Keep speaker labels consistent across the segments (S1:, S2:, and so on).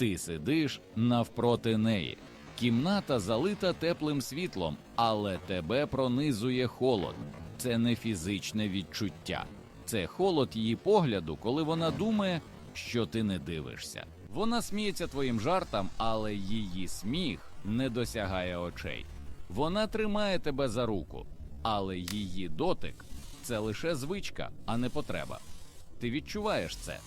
S1: Ти сидиш навпроти неї. Кімната залита теплим світлом, але тебе пронизує холод. Це не фізичне відчуття. Це холод її погляду, коли вона думає, що ти не дивишся. Вона сміється твоїм жартам, але її сміх не досягає очей. Вона тримає тебе за руку, але її дотик це лише звичка, а не потреба. Ти відчуваєш це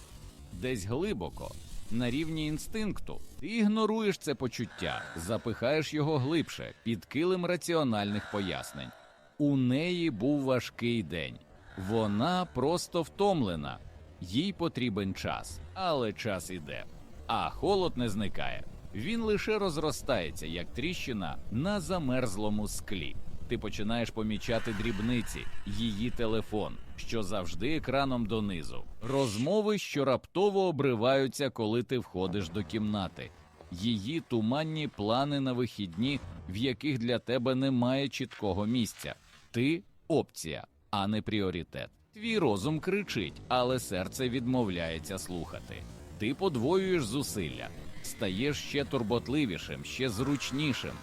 S1: десь глибоко, на рівні інстинкту. Ти ігноруєш це почуття, запихаєш його глибше під килим раціональних пояснень. У неї був важкий день. Вона просто втомлена. Їй потрібен час, але час іде. А холод не зникає. Він лише розростається, як тріщина на замерзлому склі. Ти починаєш помічати дрібниці, її телефон, що завжди екраном донизу, розмови, що раптово обриваються, коли ти входиш до кімнати, її туманні плани на вихідні, в яких для тебе немає чіткого місця. Ти опція, а не пріоритет. Твій розум кричить, але серце відмовляється слухати. Ти подвоюєш зусилля, стаєш ще турботливішим, ще зручнішим.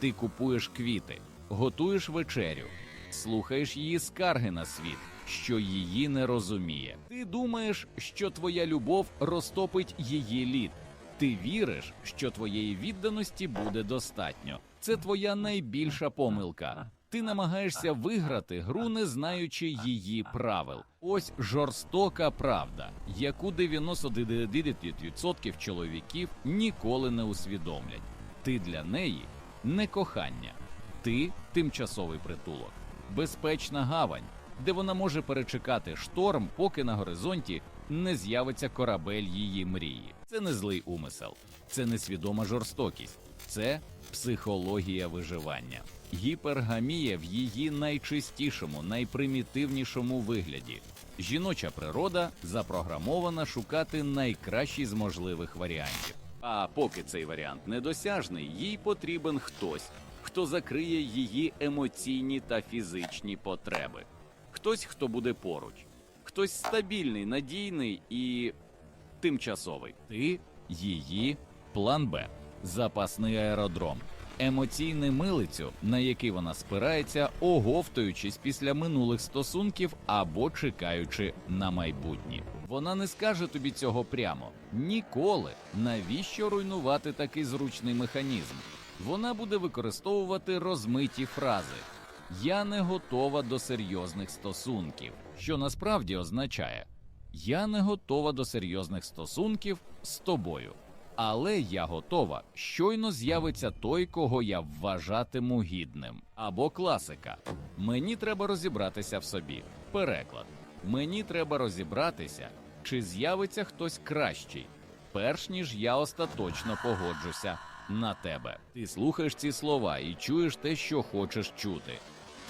S1: Ти купуєш квіти, готуєш вечерю, слухаєш її скарги на світ, що її не розуміє. Ти думаєш, що твоя любов розтопить її лід. Ти віриш, що твоєї відданості буде достатньо. Це твоя найбільша помилка. Ти намагаєшся виграти гру, не знаючи її правил. Ось жорстока правда, яку 99% чоловіків ніколи не усвідомлять. Ти для неї не кохання, ти тимчасовий притулок, безпечна гавань, де вона може перечекати шторм, поки на горизонті не з'явиться корабель її мрії. Це не злий умисел, це несвідома жорстокість, це психологія виживання. Гіпергамія в її найчистішому, найпримітивнішому вигляді. Жіноча природа запрограмована шукати найкращий з можливих варіантів. А поки цей варіант недосяжний, їй потрібен хтось, хто закриє її емоційні та фізичні потреби. Хтось, хто буде поруч, хтось стабільний, надійний і тимчасовий. Ти її план Б, запасний аеродром, емоційний милицю, на який вона спирається, оговтуючись після минулих стосунків або чекаючи на майбутнє. Вона не скаже тобі цього прямо ніколи. Навіщо руйнувати такий зручний механізм? Вона буде використовувати розмиті фрази. Я не готова до серйозних стосунків, що насправді означає я не готова до серйозних стосунків з тобою. Але я готова. Щойно з'явиться той, кого я вважатиму гідним. Або класика. Мені треба розібратися в собі. Переклад. Мені треба розібратися, чи з'явиться хтось кращий, перш ніж я остаточно погоджуся на тебе. Ти слухаєш ці слова і чуєш те, що хочеш чути.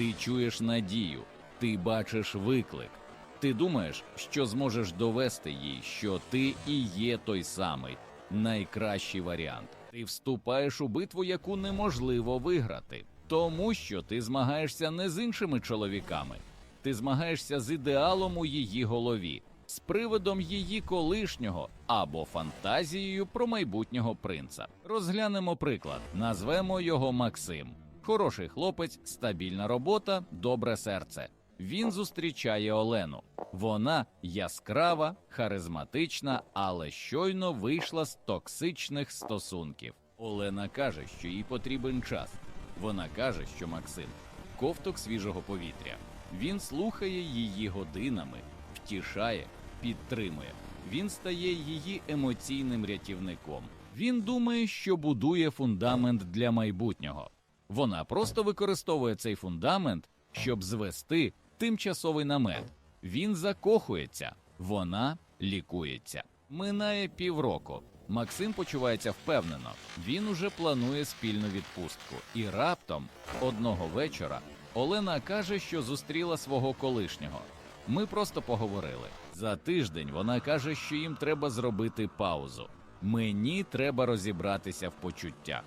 S1: Ти чуєш надію, ти бачиш виклик. Ти думаєш, що зможеш довести їй, що ти і є той самий найкращий варіант. Ти вступаєш у битву, яку неможливо виграти, тому що ти змагаєшся не з іншими чоловіками, ти змагаєшся з ідеалом у її голові, з привидом її колишнього або фантазією про майбутнього принца. Розглянемо приклад, назвемо його Максим. Хороший хлопець, стабільна робота, добре серце. Він зустрічає Олену. Вона яскрава, харизматична, але щойно вийшла з токсичних стосунків. Олена каже, що їй потрібен час. Вона каже, що Максим ковток свіжого повітря. Він слухає її годинами, втішає, підтримує. Він стає її емоційним рятівником. Він думає, що будує фундамент для майбутнього. Вона просто використовує цей фундамент, щоб звести тимчасовий намет. Він закохується, вона лікується. Минає півроку. Максим почувається впевнено. Він уже планує спільну відпустку. І раптом, одного вечора, Олена каже, що зустріла свого колишнього. Ми просто поговорили. За тиждень вона каже, що їм треба зробити паузу. Мені треба розібратися в почуттях.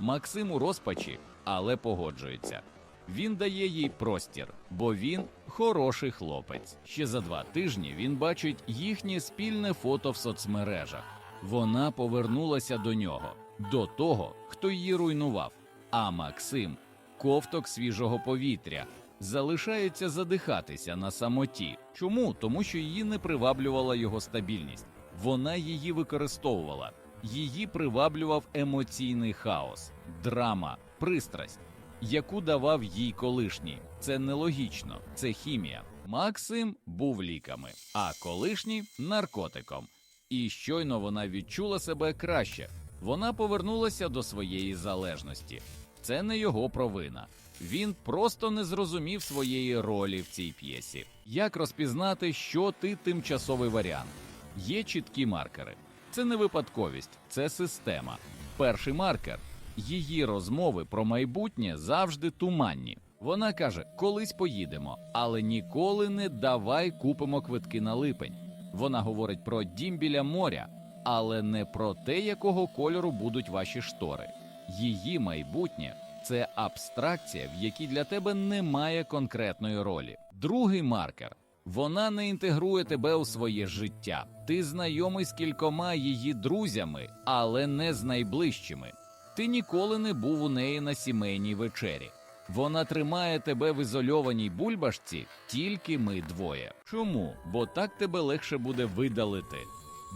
S1: Максим у розпачі, але погоджується. Він дає їй простір, бо він хороший хлопець. Ще за два тижні він бачить їхнє спільне фото в соцмережах. Вона повернулася до нього, до того, хто її руйнував. А Максим, ковток свіжого повітря, залишається задихатися на самоті. Чому? Тому що її не приваблювала його стабільність. Вона її використовувала. Її приваблював емоційний хаос, драма, пристрасть, яку давав їй колишній. Це нелогічно, це хімія. Максим був ліками, а колишній наркотиком. І щойно вона відчула себе краще. Вона повернулася до своєї залежності. Це не його провина. Він просто не зрозумів своєї ролі в цій п'єсі. Як розпізнати, що ти тимчасовий варіант? Є чіткі маркери. Це не випадковість, це система. Перший маркер її розмови про майбутнє завжди туманні. Вона каже: колись поїдемо, але ніколи не давай купимо квитки на липень. Вона говорить про дім біля моря, але не про те, якого кольору будуть ваші штори. Її майбутнє це абстракція, в якій для тебе немає конкретної ролі. Другий маркер. Вона не інтегрує тебе у своє життя. Ти знайомий з кількома її друзями, але не з найближчими. Ти ніколи не був у неї на сімейній вечері. Вона тримає тебе в ізольованій бульбашці, тільки ми двоє. Чому? Бо так тебе легше буде видалити,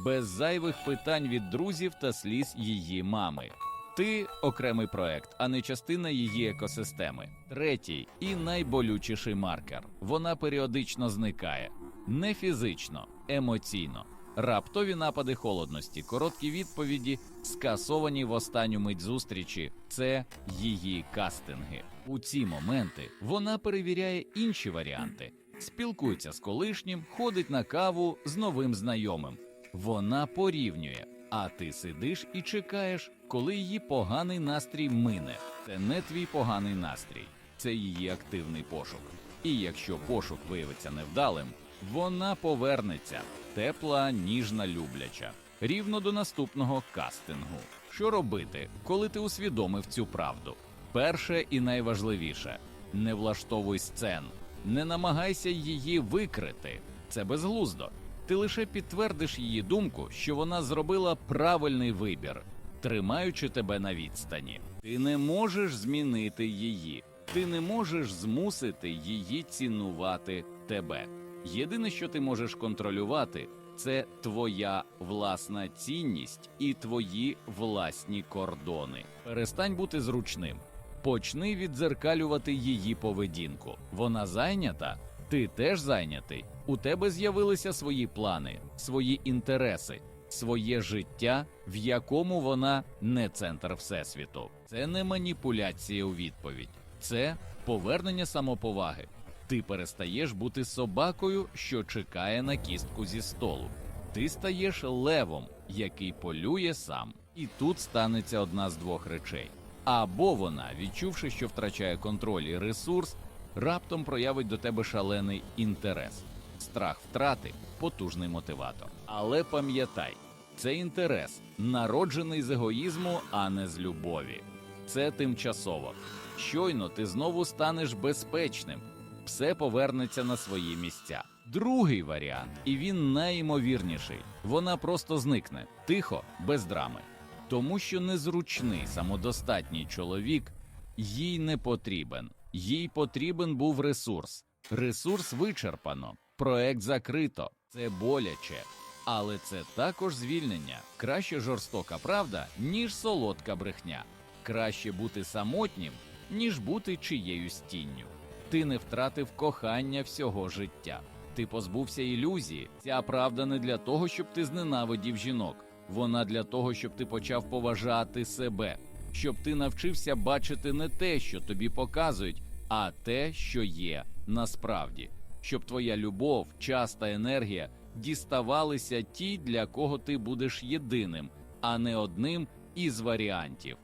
S1: без зайвих питань від друзів та сліз її мами. Ти окремий проект, а не частина її екосистеми. Третій і найболючіший маркер. Вона періодично зникає не фізично, емоційно. Раптові напади холодності, короткі відповіді, скасовані в останню мить зустрічі. Це її кастинги. У ці моменти вона перевіряє інші варіанти, спілкується з колишнім, ходить на каву з новим знайомим. Вона порівнює, а ти сидиш і чекаєш, коли її поганий настрій мине. Це не твій поганий настрій, це її активний пошук. І якщо пошук виявиться невдалим, вона повернеться тепла, ніжна, любляча, рівно до наступного кастингу. Що робити, коли ти усвідомив цю правду? Перше і найважливіше не влаштовуй сцен, не намагайся її викрити. Це безглуздо. Ти лише підтвердиш її думку, що вона зробила правильний вибір, тримаючи тебе на відстані. Ти не можеш змінити її, ти не можеш змусити її цінувати тебе. Єдине, що ти можеш контролювати, це твоя власна цінність і твої власні кордони. Перестань бути зручним. Почни віддзеркалювати її поведінку. Вона зайнята, ти теж зайнятий. У тебе з'явилися свої плани, свої інтереси, своє життя, в якому вона не центр всесвіту. Це не маніпуляція у відповідь, це повернення самоповаги. Ти перестаєш бути собакою, що чекає на кістку зі столу. Ти стаєш левом, який полює сам. І тут станеться одна з двох речей. Або вона, відчувши, що втрачає контроль і ресурс, раптом проявить до тебе шалений інтерес. Страх втрати потужний мотиватор. Але пам'ятай, це інтерес, народжений з егоїзму, а не з любові. Це тимчасово. Щойно ти знову станеш безпечним, все повернеться на свої місця. Другий варіант, і він найімовірніший. Вона просто зникне тихо, без драми. Тому що незручний самодостатній чоловік їй не потрібен. Їй потрібен був ресурс. Ресурс вичерпано, проект закрито. Це боляче. Але це також звільнення. Краще жорстока правда, ніж солодка брехня. Краще бути самотнім, ніж бути чиєюсь тінню. Ти не втратив кохання всього життя. Ти позбувся ілюзії. Ця правда не для того, щоб ти зненавидів жінок. Вона для того, щоб ти почав поважати себе, щоб ти навчився бачити не те, що тобі показують, а те, що є насправді, щоб твоя любов, час та енергія діставалися ті, для кого ти будеш єдиним, а не одним із варіантів.